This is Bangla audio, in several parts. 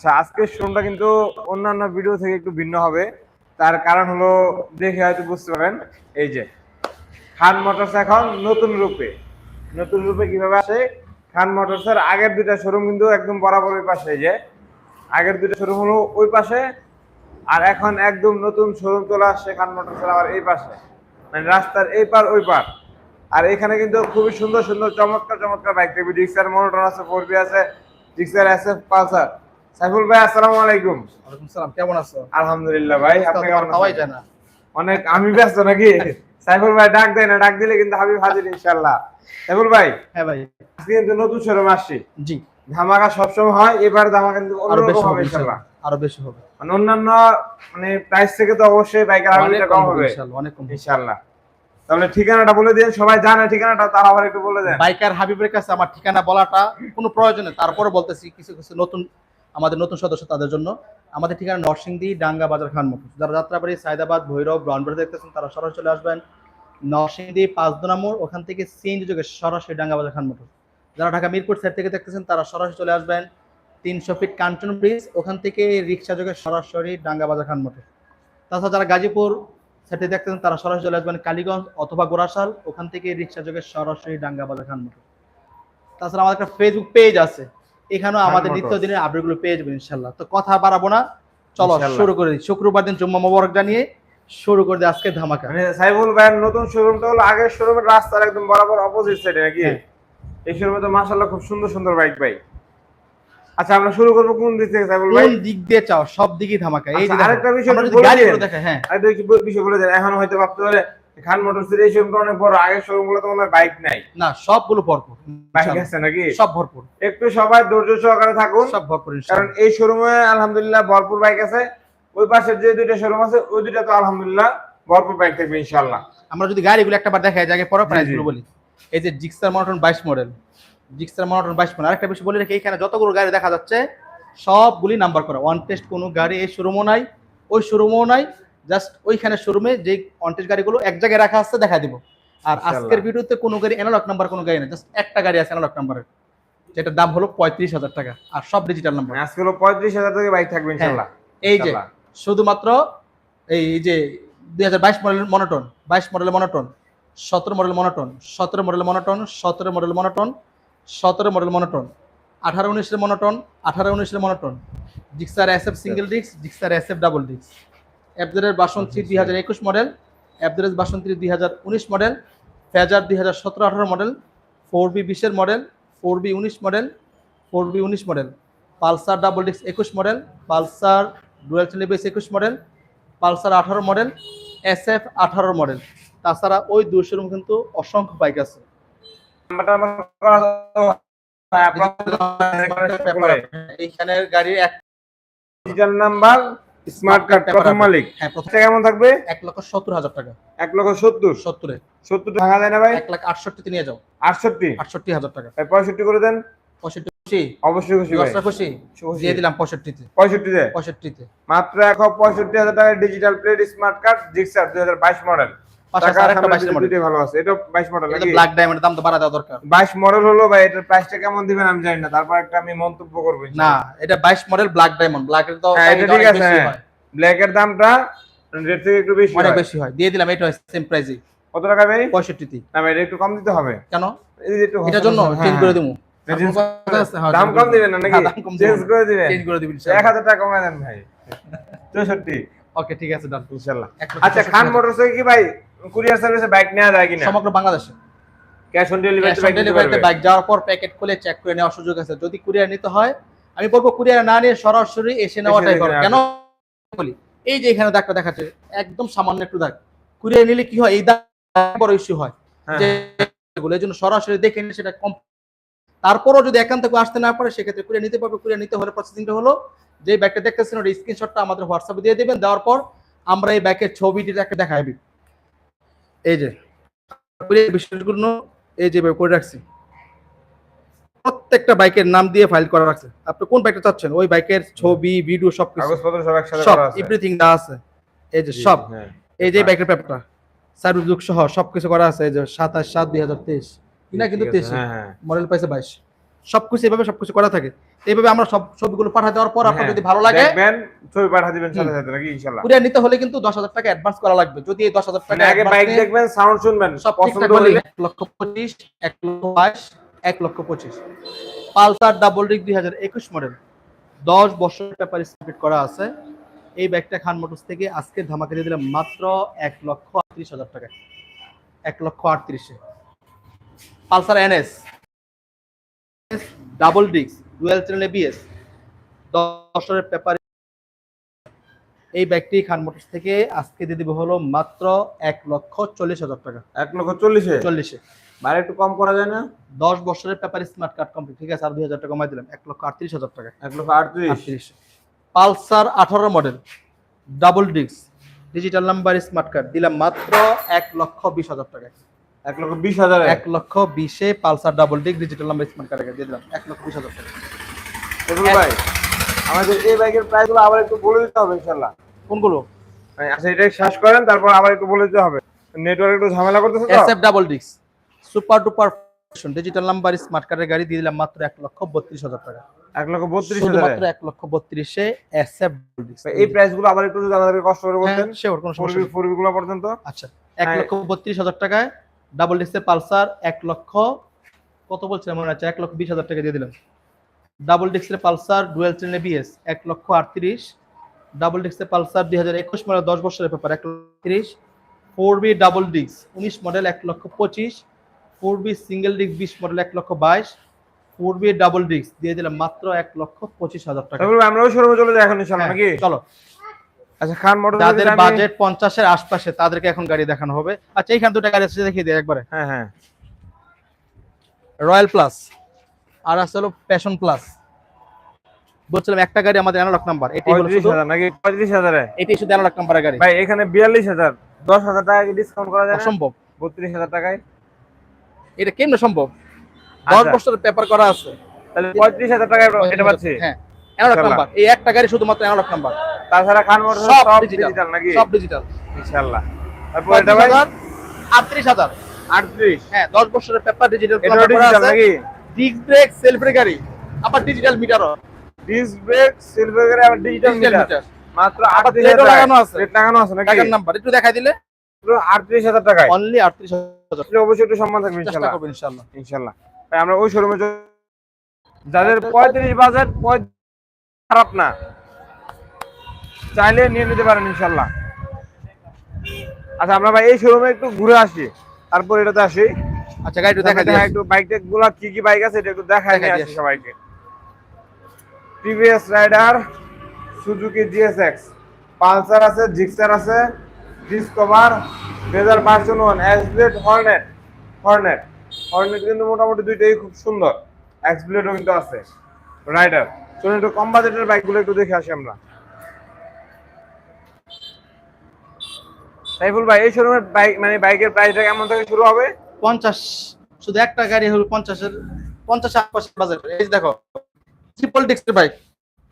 আচ্ছা আজকের শোরুমটা কিন্তু অন্যান্য ভিডিও থেকে একটু ভিন্ন হবে। তার কারণ হলো, দেখে হয়তো বুঝতে পারেন এই যে, খান মোটরস এখন নতুন রূপে। নতুন রূপে কীভাবে আসে? খান মোটরসের আগের দুইটা শোরুম কিন্তু একদম বরাবর ওই পাশে, এই যে। আগের দুইটা শোরুম হলো ওই পাশে, আর এখন একদম নতুন শোরুম চলে আসছে খান মোটরসের আবার এই পাশে। মানে রাস্তার এই পার, ওই পার। আর এখানে কিন্তু খুবই সুন্দর সুন্দর, চমৎকার চমৎকার বাইক দেখবি। ডিক্সার মনোটন আছে ফোর আছে Gixxer S F Pulsar Saiful ভাই আসসালামু আলাইকুম। ওয়ালাইকুম সালাম কেমন আছো? আলহামদুলিল্লাহ ভাই আপনি কেমন আছেন? যায় না। অনেক আমি ব্যস্ত নাকি? সাইফুল ভাই ডাক দেয় না ডাক দিলে কিন্তু হাবিব হাজির ইনশাল্লাহ সাইফুল ভাই হ্যাঁ ভাই। আজকে কিন্তু নতুন শোরুম আসছি। জি। ধামাকা সবসময় হয় এবার ধামাকা কিন্তু আরও বেশি অন্যরকম হবে ইনশাআল্লাহ। আরও বেশি হবে। মানে অন্যান্য মানে প্রাইস থেকে তো অবশ্যই বাইকের অনেক কম হবে ইনশাআল্লাহ অনেক কম হবে। ইনশাল্লাহ তাহলে ঠিকানাটা বলে দিন সবাই জানে ঠিকানাটা তারা আবার একটু বলে দেন। বাইকার হাবিবের কাছে আমার ঠিকানা বলাটা কোনো প্রয়োজন নেই তারপরে বলতেছি কিছু কিছু নতুন আমাদের নতুন সদস্য তাদের জন্য। আমাদের ঠিকানা নরসিংদী, ডাঙ্গা বাজার খান মোটর যারা যাত্রাবাড়ি, সায়দাবাদ, ভৈরব ব্রাউনবাড়ি দেখতেছেন, তারা সরাসরি চলে আসবেন নরসিংদী পাঁচ দোনা মোড়, ওখান থেকে সিএনজি যোগে সরাসরি ডাঙ্গা বাজার খান মোটর যারা ঢাকা মিরপুর সাইড থেকে দেখতেছেন, তারা সরাসরি চলে আসবেন তিনশো ফিট কাঞ্চন ব্রিজ ওখান থেকে রিক্সা যোগে সরাসরি ডাঙ্গা বাজার খান মোটর তাছাড়া যারা গাজীপুর সাইডে দেখতেছেন, তারা সরাসরি চলে আসবেন কালীগঞ্জ অথবা গোরাশাল ওখান থেকে রিক্সা যোগে সরাসরি ডাঙ্গা বাজার খান মোটর তাছাড়া আমাদের একটা ফেসবুক পেজ আছে। এখানেও খান আমাদের। নিত্যদিনের আপডেটগুলো পেয়ে যাবেন ইনশাল্লাহ। তো কথা বাড়াবো না। চলো শুরু করে দিই। শুক্রবার দিন জুম্মা মোবারক জানিয়ে শুরু করে দিই আজকে ধামাকা। মানে সাইফুল ভাইয়ের নতুন শোরুমটা হলো আগের শোরুমের রাস্তার একদম বরাবর অপোজিট সাইডে নাকি? হ্যাঁ। এই শোরুমে তো মাশাআল্লাহ খুব সুন্দর সুন্দর বাইক ভাই। আচ্ছা আমরা শুরু করব কোন দিক থেকে সাইফুল ভাই? কোন দিক দিয়ে চাও? সব দিকই ধামাকা। এই যে আচ্ছা, আরেকটা বিষয় বলে দিন। হ্যাঁ। আর একটু বিষয় বলে দেন। এখন হয়তো ভাবতে পারে খান মোটরসের এই শোরুমটা অনেক বড় আগের শোরুমগুলো তো হয় বাইক নাই। না সবগুলো ভরপুর বাইক আছে নাকি? সব ভরপুর। একটু সবাই ধৈর্য সহকারে থাকুন। সব ভরপুর কারণ এই শোরুমে আলহামদুলিল্লাহ ভরপুর বাইক আছে। ওই পাশের যে দুইটা শোরুম আছে ওই দুইটা তো আলহামদুলিল্লাহ ভরপুর বাইক থাকবে ইনশাল্লাহ আমরা যদি গাড়িগুলো একটা বার দেখাই আগে পরে প্রাইসগুলো বলি। এই যে জিক্সার মনোটন বাইশ মডেল জিক্সার মনোটন বাইশ মডেল আরেকটা বিষয় বলে রাখি এখানে যতগুলো গাড়ি দেখা যাচ্ছে সবগুলি নাম্বার করা। ওয়ান টেস্ট কোনো গাড়ি এই শোরুমও নাই ওই শোরুমও নাই জাস্ট ওইখানে শোরুমে যে টেস্ট গাড়িগুলো এক জায়গায় রাখা আছে দেখা দিব। আর আজকের ভিডিওতে কোনো গাড়ি অ্যানালগ নাম্বার কোনো গাড়ি নেই জাস্ট একটা গাড়ি আছে অ্যানালগ নাম্বারের যেটার দাম হলো পঁয়ত্রিশ হাজার টাকা আর সব ডিজিটাল নাম্বার মানে আজকে হলো পঁয়ত্রিশ হাজার থেকে বাইক থাকবে ইনশাল্লাহ। এই যে শুধুমাত্র এই যে দুই হাজার বাইশ মডেল মনোটন বাইশ মডেল মনোটন সতেরো মডেল মনোটন সতেরো মডেল মনোটন সতেরো মডেল মনোটন সতেরো মডেল মনোটন আঠারো উনিশের মনোটন আঠারো উনিশের monotone Gixxer S F single disc Gixxer S F double disc অ্যাবদারের বাসন্তী দুই হাজার একুশ মডেল অ্যাবদারের বাসন্তী দুই হাজার উনিশ মডেল ফেজার দুই হাজার সতেরো আঠারো মডেল ফোর বি বিশের মডেল ফোর বি উনিশ মডেল ফোর বি উনিশ মডেল পালসার ডাবল ডিক্স একুশ মডেল পালসার ডুয়েল টেলিবেস একুশ মডেল পালসার আঠারো মডেল এস এফ আঠারো মডেল তাছাড়া ওই দুশোর কিন্তু অসংখ্য বাইক আছে। এইখানের গাড়ির এক নাম্বার স্মার্ট কার্ড প্রথম মালিক। হ্যাঁ প্রথম কেমন থাকবে? এক লক্ষ সত্তর হাজার টাকা। এক লক্ষ সত্তর? সত্তরে। সত্তর টাকা যায় না ভাই? এক লাখ আটষট্টিতে নিয়ে যাও আটষট্টি? আটষট্টি হাজার টাকা। পঁয়ষট্টি করে দেন। পঁয়ষট্টি খুশি? অবশ্যই খুশি দশটা খুশি। দিয়ে দিলাম পঁয়ষট্টিতে। পঁয়ষট্টিতে? পঁয়ষট্টিতে। মাত্র এক পঁয়ষট্টি হাজার টাকা digital plate smart card Gixxer দুই হাজার বাইশ মডেল বাইশ মডেল হলো ভাই এটার প্রাইসটা কেমন দিবেন আমি জানি না। তারপর একটা আমি মন্তব্য করব না এটা বাইশ মডেল ব্ল্যাক ডায়মন্ড ব্ল্যাক এর তো হ্যাঁ, ঠিক আছে, হ্যাঁ। ব্ল্যাক এর দামটা রেট থেকে একটু বেশি অনেক বেশি হয়। দিয়ে দিলাম এটা সেম প্রাইসে কত টাকা ভাই? পঁয়ষট্টিতে না ভাই একটু কম দিতে হবে। কেন? একটু এটার জন্য হ্যাঁ, চেঞ্জ করে দেবো। change দাম কম দিবেন না নাকি? চেঞ্জ করে দিবেন। চেঞ্জ করে দিবেন এক হাজার টাকা কমায় দেন ভাই। চৌষট্টি। ওকে ঠিক আছে ডান আচ্ছা খান হাজার। মোটরস কি ভাই? কুরিয়ার সার্ভিসে বাইক নেওয়া যায় কিনা? সমগ্র বাংলাদেশে। ক্যাশ অন ডেলিভারিতে বাইক যাওয়ার পর প্যাকেট খুলে চেক করে নেওয়ার সুযোগ আছে। যদি কুরিয়ার নিতে হয় আমি বলব কুরিয়ার না নিয়ে সরাসরি এসে নেওয়াটাই ভালো। কেন বলি? এই যে এখানে দাগটা দেখাচ্ছে একদম সামান্য একটু দাগ। কুরিয়ার নিলে কি হয়? এই দাগ বড় ইস্যু হয়। হ্যাঁ, যে এগুলো এই জন্য সরাসরি দেখে নিলে সেটা কম। তারপরও যদি একান্ত কেউ আসতে না পারে সেক্ষেত্রে কুরিয়ার নিতে পারবে। কুরিয়ার নিতে হলে প্রসেসিংটা হলো যে ব্যাগটা দেখতেছেন ওটা স্ক্রিনশটটা আমাদের হোয়াটসঅ্যাপে দিয়ে দেবেন। দেওয়ার পর আমরা এই ব্যাগের ছবিটিটা একটা দেখাবি এই যে বিষয়গুলো এই যে করে রাখছি। প্রত্যেকটা বাইকের নাম দিয়ে ফাইল করা রাখছে আপনি কোন বাইকটা চাচ্ছেন? ওই বাইকের ছবি ভিডিও সব কাগজপত্র সব একসাথে করা আছে। এভরিথিং দা আছে। এই যে সব। হ্যাঁ। এই যে বাইকের পেপারটা সার্ভিস বুক সহ সবকিছু করা আছে। এই যে সাতাশ সাত দুই হাজার তেইশ। কিনা কিন্তু ঠিক আছে, তেইশ। হ্যাঁ হ্যাঁ। মডেল পাইছে বাইশ। সবকিছু এভাবে সবকিছু করা থাকে। এইভাবে আমরা সব ছবিগুলো পাঠা দেওয়ার পর আপনার হ্যাঁ, যদি ভালো লাগে দেখবেন ছবি পাঠা দিবেন সাথে সাথে নাকি ইনশাআল্লাহ কুরিয়ার নিতে হলে কিন্তু দশ হাজার টাকা অ্যাডভান্স করা লাগবে। যদি এই দশ হাজার টাকা মানে আগে বাইক দেখবেন সাউন্ড শুনবেন। সব পছন্দ হলে হলে এক লক্ষ পঁচিশ এক লক্ষ বাইশ এক লক্ষ পঁচিশ। পালসার ডাবল হাজার একুশ মডেল দশ বছর পেপার স্পিড করা আছে। এই ব্যাগটা খান মোটরস থেকে আজকে ধামাকে দিয়ে দিলাম মাত্র এক লক্ষ আটত্রিশ হাজার টাকা এক লক্ষ আটত্রিশে। Pulsar NS. Double disc dual channel ABS দশ বছরের পেপার এই ব্যাগটি খান মোটরস থেকে আজকে দিয়ে দিব হলো মাত্র এক লক্ষ চল্লিশ হাজার টাকা। এক লক্ষ চল্লিশে? চল্লিশে। আর একটু কম করা যায় না? দশ বছরের পেপার স্মার্ট কার্ড কমপ্লিট ঠিক আছে? আর দুই হাজার টাকা কমাই দিলাম এক লক্ষ আটত্রিশ হাজার টাকা। এক লক্ষ আটত্রিশ? আটত্রিশ। পালসার আঠারো model double disc digital number smart card দিলাম মাত্র এক লক্ষ বিশ হাজার টাকা। এক লক্ষ বিশ হাজার। এক লক্ষ বিশে Pulsar double digital number smart card দিয়ে দিলাম। এক লক্ষ বিশ হাজার। টাকা ভাই আমাদের এই বাইকের প্রাইস আবার একটু বলে দিতে হবে ইনশাল্লাহ কোনগুলো? মানে আচ্ছা এটা শেষ করেন তারপর আবার একটু বলে দিতে হবে। নেটওয়ার্ক একটু ঝামেলা করতেছে তো? Double disc super duper digital number smart কার্ডের গাড়ি দিয়ে দিলাম মাত্র এক লক্ষ বত্রিশ হাজার টাকা। এক লক্ষ বত্রিশ হাজার? এক লক্ষ বত্রিশে এস এফ ডাবল ডিস্ক এই প্রাইসগুলো আবার একটু আমাদেরকে কষ্ট করে বলতেন হ্যাঁ শিওর কোনো সমস্যা ফোরবি গুলো পর্যন্ত। আচ্ছা এক। লক্ষ বত্রিশ হাজার টাকায় ডাবল ডিস্কের পালসার এক লক্ষ কত বলছিলাম মনে আছে? এক লক্ষ বিশ হাজার টাকা দিয়ে দিলাম। ডাবল ডিস্কের পালসার ডুয়েল চেন এবিএস এক লক্ষ আটত্রিশ। ডাবল ডিস্কের পালসার দুই হাজার একুশ মডেল দশ বছরের পেপার এক লক্ষ তিরিশ। ফোর বি ডাবল ডিস্ক উনিশ মডেল এক লক্ষ পঁচিশ। ফোর বি সিঙ্গেল ডিস্ক বিশ মডেল এক লক্ষ বাইশ। ফোর বি ডাবল ডিস্ক দিয়ে দিলাম মাত্র এক লক্ষ পঁচিশ হাজার টাকা। তারপর আমরা শোরুমে চলে যাই এখন হ্যাঁ, নাকি? চলো। আচ্ছা খান মোটর যাদের বাজেট পঞ্চাশের আশপাশে তাদেরকে এখন গাড়ি দেখানো হবে। আচ্ছা এইখান দুটা গাড়ি আছে দেখিয়ে দিই একবারে। হ্যাঁ হ্যাঁ। রয়্যাল প্লাস আর আছে হলো প্যাশন প্লাস বলছিলাম একটা গাড়ি আমাদের অ্যানালগ নাম্বার এটি হলো শুধু। নাকি পঁয়ত্রিশ হাজারে? এটি শুধু অ্যানালগ নাম্বারের গাড়ি। ভাই এখানে বিয়াল্লিশ হাজার। দশ হাজার টাকা কি ডিসকাউন্ট করা যায় অসম্ভব। বত্রিশ হাজার টাকায়। এটা কেমনে সম্ভব? দশ আচ্ছা। বছরের পেপার করা আছে। তাহলে পঁয়ত্রিশ হাজার টাকায় এটা পাচ্ছি। হ্যাঁ অ্যানালগ। নাম্বার এই একটা গাড়ি শুধুমাত্র অ্যানালগ নাম্বার তাছাড়া খান মোটর সব ডিজিটাল নাকি? সব ডিজিটাল ইনশাআল্লাহ। তারপর এটা ভাই? আটত্রিশ হাজার। আটত্রিশ? হ্যাঁ দশ বছরের পেপার ডিজিটাল এটাও ডিজিটাল নাকি? ডিস্ক ব্রেক সেলফের গাড়ি আবার ডিজিটাল মিটারও ডিস্ক ব্রেক সিলভার আবার ডিজিটাল মিটার মাত্র আবার আটত্রিশ plate ও হাজার। লাগানো আছে। প্লেট লাগানো আছে নাকি? টাকার নাম্বার একটু দেখাই দিলে? আটত্রিশ হাজার টাকায়। অনলি আটত্রিশ হাজার। এটা অবশ্যই একটু সম্মান থাকবে ইনশাআল্লাহ। করব ইনশাল্লাহ ইনশাআল্লাহ। ভাই আমরা ওই শোরুমে যাদের পঁয়ত্রিশ বাজেট খারাপ না। চাইলে নিয়ে নিতে পারেন ইনশাল্লাহ। আচ্ছা আমরা ভাই এই শোরুমে একটু ঘুরে আসি। তারপর এটাতে আসি। আচ্ছা গাড়িটা দেখা দিই। একটু বাইকগুলা কি কি বাইক আছে এটা একটু নিয়ে আসি। সবাইকে। TVS Raider Suzuki GSX Pulsar আছে জিক্সার আছে ডিসকভার বেজার version one X Blade Hornet Hornet Hornet কিন্তু মোটামুটি দুইটাই খুব সুন্দর। এক্সব্লেডও কিন্তু আছে। রাইডার চলুন একটু কম বাজেটের বাইকগুলো একটু দেখে আসি আমরা। সাইফুল ভাই এই শোরুমের বাইক মানে বাইকের প্রাইসটা কেমন থেকে শুরু হবে? পঞ্চাশ শুধু একটা গাড়ি হলো পঞ্চাশের পঞ্চাশ আশপাশের বাজার এই যে দেখো ট্রিপল ডিস্কের বাইক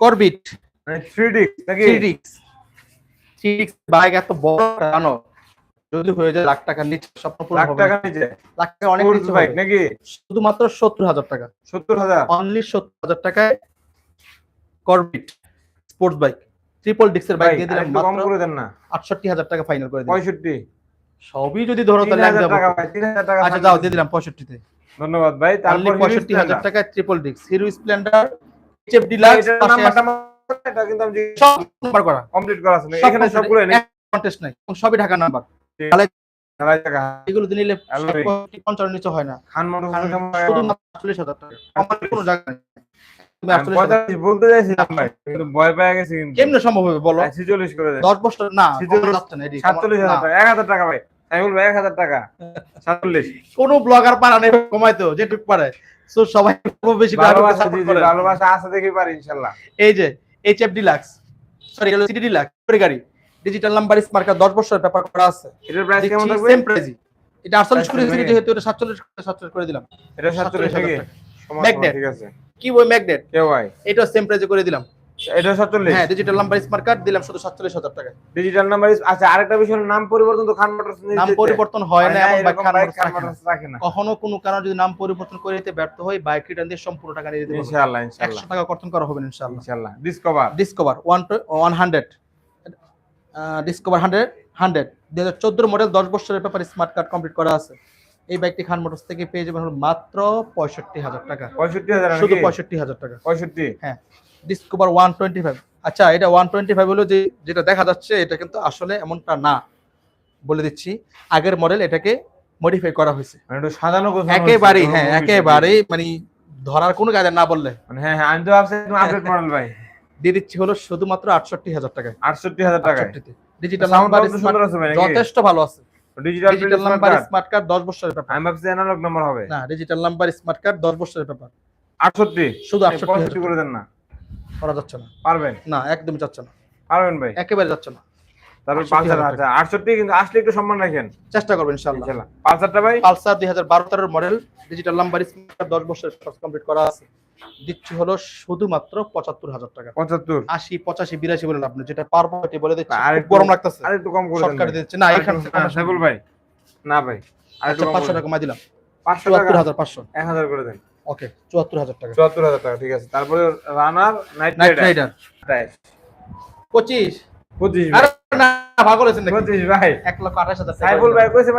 করবিট মানে থ্রি ডিস্ক নাকি? Three disc three disc bike এত বড় জানো? যদি হয়ে যায় লাখ টাকার নিচে স্বপ্ন পূরণ লাখ টাকা। নিচে? লাখ টাকা অনেক নিচে বাইক নাকি? শুধুমাত্র সত্তর হাজার টাকা। সত্তর হাজার? অনলি সত্তর হাজার টাকায় করবিট স্পোর্টস বাইক ট্রিপল ডিস্কের বাইক দিয়ে দিলাম আরেকটু কম করে দেন না। আটষট্টি হাজার টাকা ফাইনাল করে দিলাম পঁয়ষট্টি। সবই যদি ধরো তাহলে এক হাজার দেবো। টাকা ভাই তিন হাজার টাকা আচ্ছা যাও দিয়ে দিলাম পঁয়ষট্টিতে। ধন্যবাদ ভাই তারপর পঁয়ষট্টি হাজার টাকায় triple disc Hero Splendor HF Deluxe এটার নাম্বারটা এটা কিন্তু আমি সব নাম্বার করা। কমপ্লিট করা আছে এখানে সবগুলো নেই। contest নাই সবই ঢাকা নাম্বার আড়াই টাকা এগুলো নিলে Alloy। পঞ্চান্ন নিচে হয় না। খান মোটর শুধু টাকা। কোনো জায়গা নেই। বলতে চাইছিলাম ভাই কিন্তু ভয় পেয়ে গেছি কেমনে সম্ভব হবে বলো? করে বছর না। টাকা ভাই। আমি বলব কোনো ব্লগার পারা নেই কমাইতো যেটুক পারে। তো সবাই খুব বেশি করে ভালোবাসা support জি, জি, করে। ভালোবাসা আছে দেখি পারি ইনশাল্লাহ। এই যে এইচএফ ডিলাক্স সরি এগুলো সিটি ডিলাক্স গাড়ি। ডিজিটাল নাম্বার স্মার্ট কার্ড দশ বছরের পেপার করা আছে। এটার প্রাইস কেমন থাকবে? সেম প্রাইসই এটা আটচল্লিশ করে দিয়েছি যেহেতু এটা করে দিলাম। এটা ঠিক আছে। কি ম্যাগনেট। এটা সেম প্রাইসে করে দিলাম। এটা সাতচল্লিশ। হ্যাঁ ডিজিটাল নাম্বার স্মার্ট কার্ড দিলাম শুধু সাতচল্লিশ হাজার টাকা ডিজিটাল নাম্বার আচ্ছা আরেকটা বিষয় নাম পরিবর্তন তো খান মোটরস নাম পরিবর্তন হয় না এমন বাইক খান মোটরস রাখে না। কখনো কোনো কারণে যদি নাম পরিবর্তন করে দিতে ব্যর্থ হয় বাইক রিটার্ন দিয়ে সম্পূর্ণ টাকা নিয়ে দিতে পারব ইনশাআল্লাহ ইনশাআল্লাহ। একশো টাকা কর্তন করা হবে ইনশাআল্লাহ। ইনশাআল্লাহ। Discover Discover one one hundred Discover hundred hundred দুই হাজার চোদ্দোর মডেল দশ বছরের ব্যাপারে স্মার্ট কার্ড কমপ্লিট করা আছে। এই বাইকটি খান মোটরস থেকে পেয়ে যাবেন হলো মাত্র পঁয়ষট্টি হাজার টাকা। পঁয়ষট্টি হাজার শুধু পঁয়ষট্টি হাজার টাকা। পঁয়ষট্টি? হ্যাঁ ডিসকভার ওয়ান টোয়েন্টি ফাইভ। আচ্ছা এটা ওয়ান টোয়েন্টি ফাইভ হলো যে যেটা দেখা যাচ্ছে এটা কিন্তু আসলে এমনটা না বলে দিচ্ছি। আগের মডেল এটাকে মডিফাই করা হয়েছে। মানে সাজানো গোছানো একেবারেই হ্যাঁ একেবারেই মানে ধরার কোনো কাজে না বললে। মানে হ্যাঁ হ্যাঁ আমি তো আপডেট মডেল ভাই। দিয়ে দিচ্ছি হলো শুধুমাত্র আটষট্টি হাজার টাকা আটষট্টি হাজার টাকা ডিজিটাল সাউন্ড নাম্বার যথেষ্ট ভালো আছে। ডিজিটাল নাম্বার স্মার্ট কার্ড দশ বছরের ব্যাপার। আমি ভাবছি অ্যানালগ নাম্বার হবে। না ডিজিটাল নাম্বার স্মার্ট কার্ড দশ বছরের ব্যাপার। আটষট্টি? শুধু আটষট্টি পঁয়ষট্টি করে দেন না। করা যাচ্ছে না। পারবেন? না একদমই যাচ্ছে না। পারবেন ভাই? একেবারে যাচ্ছে না। তারপর পালসার আচ্ছা কিন্তু আসলে একটু সম্মান রাখেন। চেষ্টা করবেন ইনশাল্লাহ ইনশাল্লাহ পালসারটা ভাই? পালসার দুই হাজার বারো model digital number smart card দশ বছরের কমপ্লিট করা আছে। দিচ্ছি হলো শুধুমাত্র পঁচাত্তর হাজার টাকা। পঁচাত্তর? আশি পঁচাশি বিরাশি বলেন আপনি যেটা পারফেক্টলি বলে দিচ্ছি আর গরম লাগতেছে। আর একটু কম করে ভাই। দিচ্ছে। না এখানে হ্যাঁ, ভাই। না ভাই আর একটু পাঁচশো টাকা কমাই দিলাম। পাঁচশো টাকা? হাজার পাঁচশো। এক হাজার করে দেন। ওকে চুয়াত্তর হাজার টাকা। চুয়াত্তর হাজার টাকা ঠিক আছে। তারপরে রানার নাইট নাইট রাইডার পঁচিশ। পঁচিশ না ভাগ করেছেন পঁচিশ ভাই। এক লক্ষ আঠাশ হাজার ভাই কইছে